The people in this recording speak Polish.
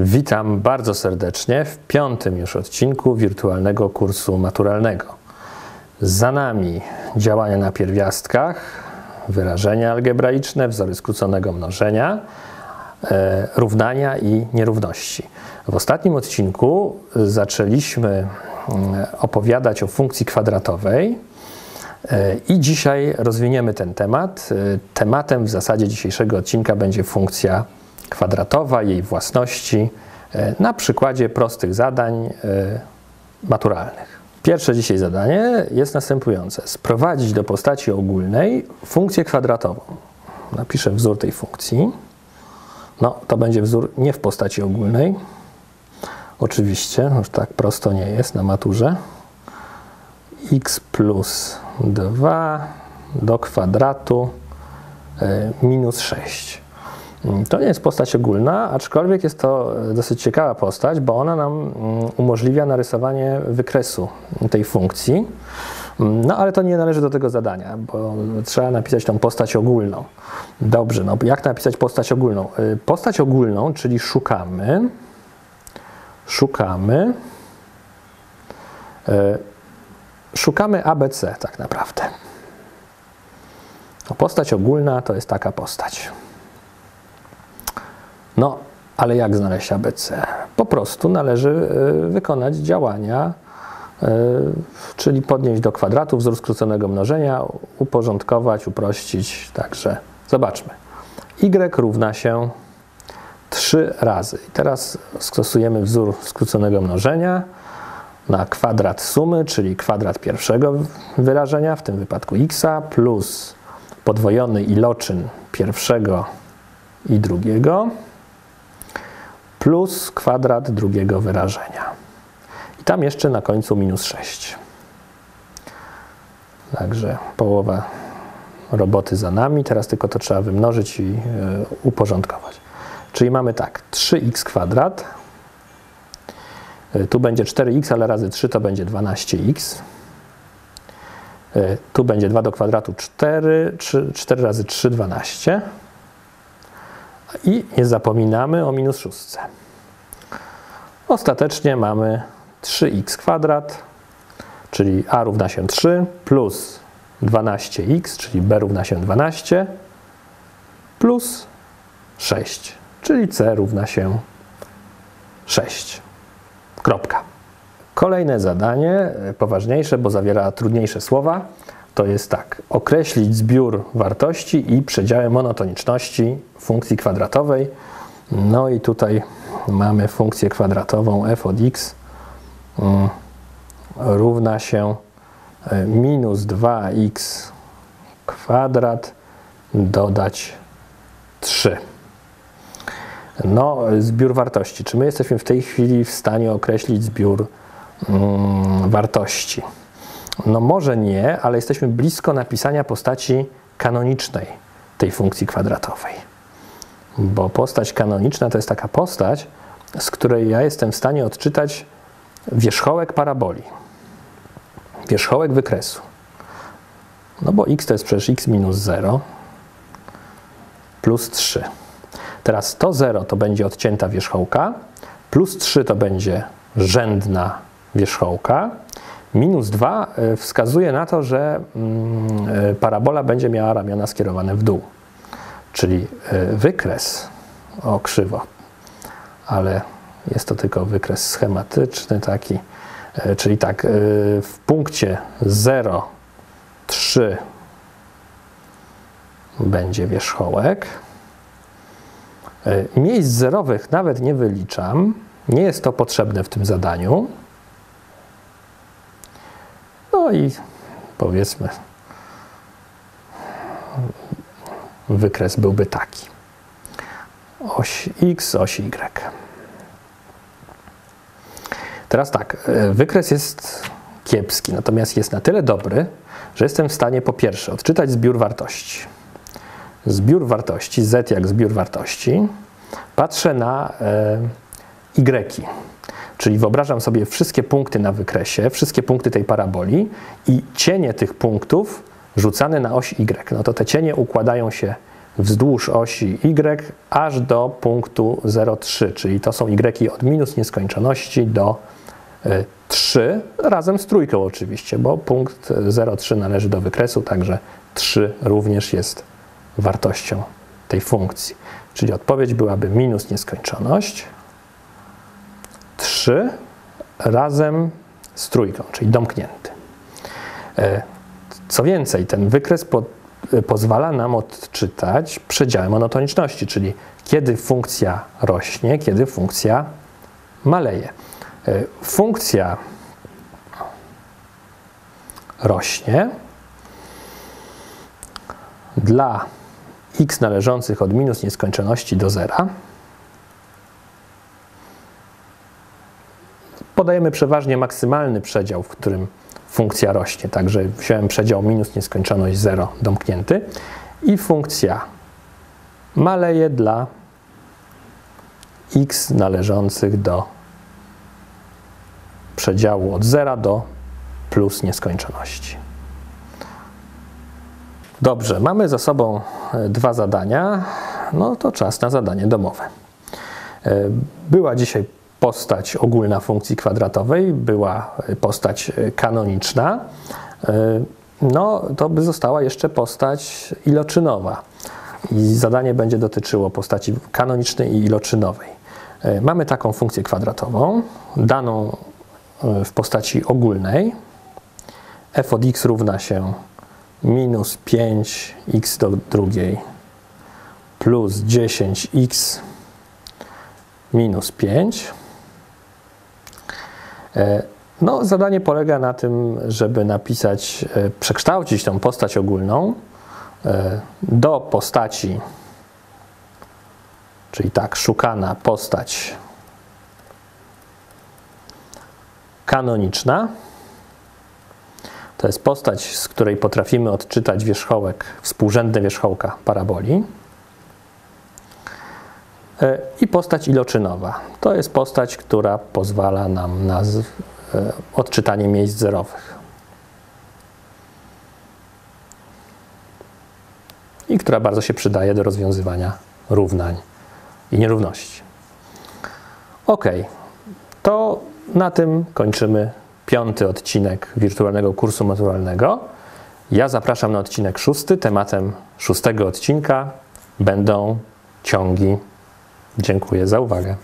Witam bardzo serdecznie w piątym już odcinku wirtualnego kursu maturalnego. Za nami działania na pierwiastkach, wyrażenia algebraiczne, wzory skróconego mnożenia, e, równania i nierówności. W ostatnim odcinku zaczęliśmy mm, opowiadać o funkcji kwadratowej e, i dzisiaj rozwiniemy ten temat. E, tematem w zasadzie dzisiejszego odcinka będzie funkcja kwadratowa, jej własności e, na przykładzie prostych zadań e, maturalnych. Pierwsze dzisiaj zadanie jest następujące. Sprowadzić do postaci ogólnej funkcję kwadratową. Napiszę wzór tej funkcji. No, to będzie wzór nie w postaci ogólnej. Oczywiście, już tak prosto nie jest na maturze. x plus 2 do kwadratu e, minus 6. To nie jest postać ogólna, aczkolwiek jest to dosyć ciekawa postać, bo ona nam mm, umożliwia narysowanie wykresu tej funkcji. No ale to nie należy do tego zadania, bo trzeba napisać tą postać ogólną. Dobrze, no jak napisać postać ogólną? Y, postać ogólną, czyli szukamy, szukamy, y, szukamy ABC tak naprawdę. Postać ogólna to jest taka postać. No, ale jak znaleźć ABC? Po prostu należy y, wykonać działania, y, czyli podnieść do kwadratu wzór skróconego mnożenia, uporządkować, uprościć. Także zobaczmy. y równa się 3 razy. I teraz stosujemy wzór skróconego mnożenia na kwadrat sumy, czyli kwadrat pierwszego wyrażenia, w tym wypadku x, plus podwojony iloczyn pierwszego i drugiego plus kwadrat drugiego wyrażenia. I tam jeszcze na końcu minus 6. Także połowa roboty za nami. Teraz tylko to trzeba wymnożyć i y, uporządkować. Czyli mamy tak, 3x kwadrat. Y, tu będzie 4x, ale razy 3 to będzie 12x. Y, tu będzie 2 do kwadratu 4, 3, 4 razy 3, 12. I nie zapominamy o minus szóstce. Ostatecznie mamy 3x kwadrat, czyli a równa się 3, plus 12x, czyli b równa się 12, plus 6, czyli c równa się 6. Kropka. Kolejne zadanie, poważniejsze, bo zawiera trudniejsze słowa, to jest tak, określić zbiór wartości i przedziały monotoniczności funkcji kwadratowej. No i tutaj mamy funkcję kwadratową f od x mm, równa się e, minus 2x kwadrat dodać 3. No, zbiór wartości. Czy my jesteśmy w tej chwili w stanie określić zbiór mm, wartości? No może nie, ale jesteśmy blisko napisania postaci kanonicznej tej funkcji kwadratowej. Bo postać kanoniczna to jest taka postać, z której ja jestem w stanie odczytać wierzchołek paraboli, wierzchołek wykresu. No bo x to jest przecież x minus 0 plus 3. Teraz to 0 to będzie odcięta wierzchołka, plus 3 to będzie rzędna wierzchołka, Minus 2 e, wskazuje na to, że mm, e, parabola będzie miała ramiona skierowane w dół. Czyli e, wykres, o krzywo, ale jest to tylko wykres schematyczny taki, czyli tak, w punkcie 0, 3 będzie wierzchołek. Miejsc zerowych nawet nie wyliczam, nie jest to potrzebne w tym zadaniu. I powiedzmy, wykres byłby taki. Oś x, oś y. Teraz tak, e, wykres jest kiepski, natomiast jest na tyle dobry, że jestem w stanie po pierwsze odczytać zbiór wartości. Zbiór wartości, z jak zbiór wartości, patrzę na e, y. Czyli wyobrażam sobie wszystkie punkty na wykresie, wszystkie punkty tej paraboli i cienie tych punktów rzucane na oś Y. No to te cienie układają się wzdłuż osi y aż do punktu 0,3, czyli to są y od minus nieskończoności do y, 3, razem z trójką oczywiście, bo punkt 0,3 należy do wykresu, także 3 również jest wartością tej funkcji. Czyli odpowiedź byłaby minus nieskończoność 3 razem z trójką, czyli domknięty. E, co więcej, ten wykres po, e, pozwala nam odczytać przedziały monotoniczności, czyli kiedy funkcja rośnie, kiedy funkcja maleje. E, funkcja rośnie dla x należących od minus nieskończoności do zera. Podajemy przeważnie maksymalny przedział, w którym funkcja rośnie, także wziąłem przedział minus nieskończoność 0 domknięty i funkcja maleje dla x należących do przedziału od 0 do plus nieskończoności. Dobrze, mamy za sobą e, dwa zadania. No to czas na zadanie domowe. E, była dzisiaj postać ogólna funkcji kwadratowej, była postać kanoniczna. No, to by została jeszcze postać iloczynowa. I zadanie będzie dotyczyło postaci kanonicznej i iloczynowej. Mamy taką funkcję kwadratową, daną w postaci ogólnej. f od x równa się minus 5x do drugiej plus 10x minus 5. E, no, zadanie polega na tym, żeby napisać, e, przekształcić tą postać ogólną e, do postaci, czyli tak, szukana postać kanoniczna. To jest postać, z której potrafimy odczytać wierzchołek, współrzędne wierzchołka paraboli. E, I postać iloczynowa. To jest postać, która pozwala nam na e, odczytanie miejsc zerowych. I która bardzo się przydaje do rozwiązywania równań i nierówności. Ok, to na tym kończymy piąty odcinek wirtualnego kursu maturalnego. Ja zapraszam na odcinek szósty. Tematem szóstego odcinka będą ciągi Dziękuję za uwagę.